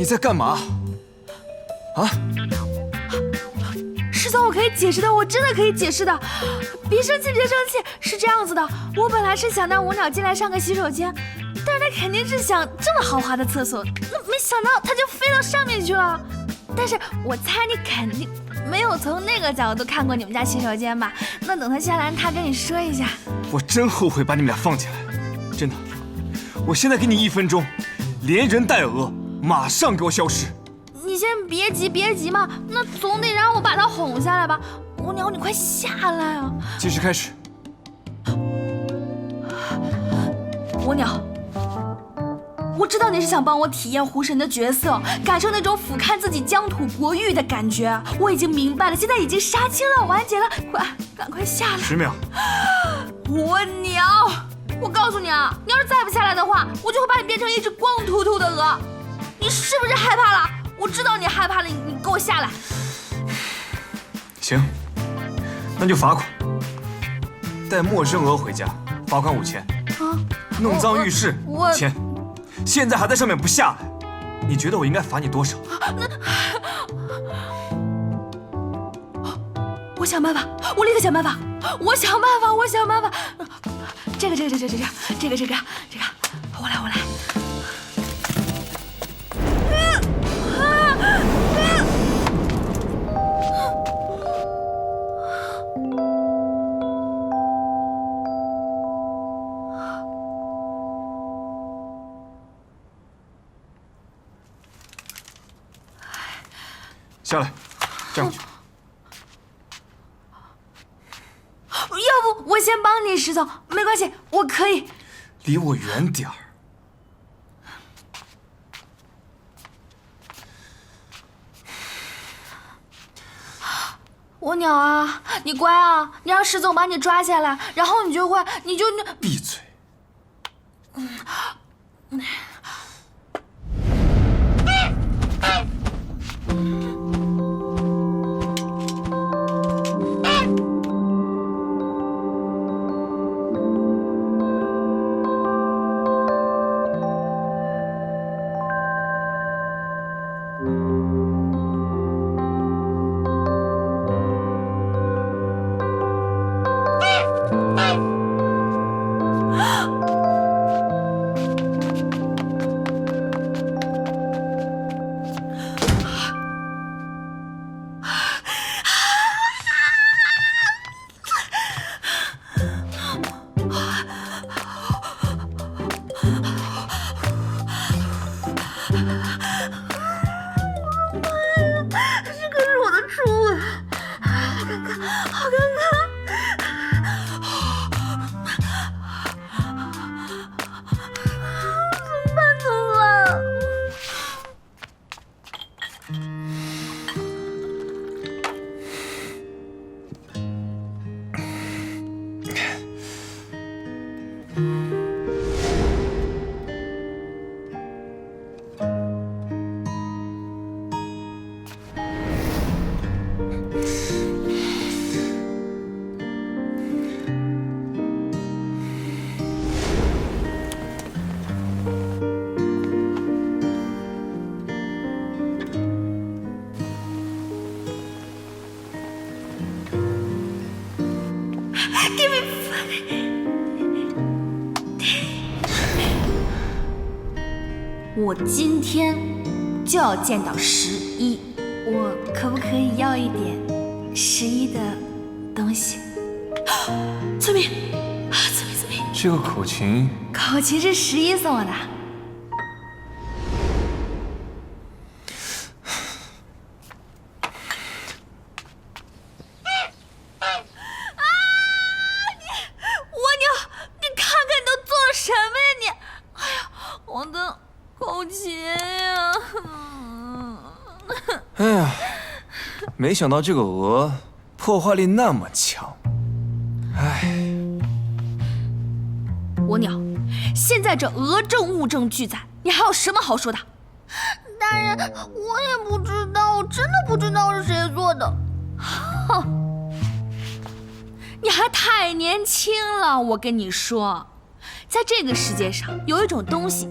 你在干嘛？啊？师总，我可以解释的，我真的可以解释的。别生气，别生气，是这样子的，我本来是想让舞鸟进来上个洗手间，但是他肯定是想这么豪华的厕所，那没想到他就飞到上面去了。但是我猜你肯定没有从那个角度看过你们家洗手间吧？那等他下来，他跟你说一下。我真后悔把你们俩放进来，真的。我现在给你一分钟，连人带鹅，马上给我消失。你先别急，别急嘛，那总得让我把他哄下来吧。舞鸟，你快下来啊！计时开始。舞鸟，我知道你是想帮我体验狐神的角色，感受那种俯瞰自己疆土国域的感觉。我已经明白了，现在已经杀青了，完结了，快，赶快下来！十秒。我鸟，我告诉你啊，你要是再不下来的话，我就会把你变成一只光秃秃的鹅。你是不是害怕了？我知道你害怕了，你你给我下来。行，那就罚款。带陌生鹅回家，罚款五千。啊！弄脏浴室，五千。现在还在上面不下来，你觉得我应该罚你多少？那……我想办法，我立刻想办法。我想办法，我想办法。这个，这个，这个，这个，这个，这个，这个，我来，我来。下来，站过去。要不我先帮你，石总，没关系，我可以。离我远点儿。蜗鸟啊，你乖啊，你让石总把你抓下来，然后你就会，你就那。闭嘴。嗯。我今天就要见到十一，我可不可以要一点十一的东西？村民，村民，村民，这个口琴，口琴是十一送我的。没想到这个鹅破坏力那么强，哎，我鸟，现在这鹅证物证俱在，你还有什么好说的？大人，我也不知道，我真的不知道是谁做的。哼，你还太年轻了，我跟你说，在这个世界上有一种东西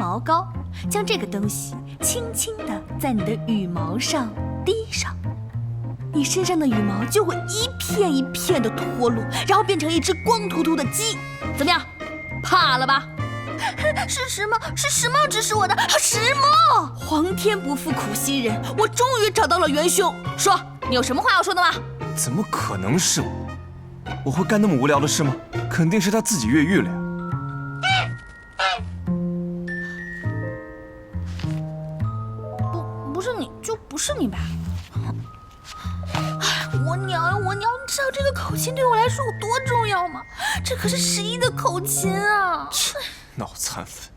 毛膏，将这个东西轻轻地在你的羽毛上滴上，你身上的羽毛就会一片一片的脱落，然后变成一只光秃秃的鸡。怎么样？怕了吧？是石猫，是石猫指使我的。石猫，皇天不负苦心人，我终于找到了元凶。说，你有什么话要说的吗？怎么可能是我？我会干那么无聊的事吗？肯定是他自己越狱了呀。是你吧。我娘呀，我娘！你知道这个口琴对我来说有多重要吗？这可是十一的口琴啊！切，脑残粉。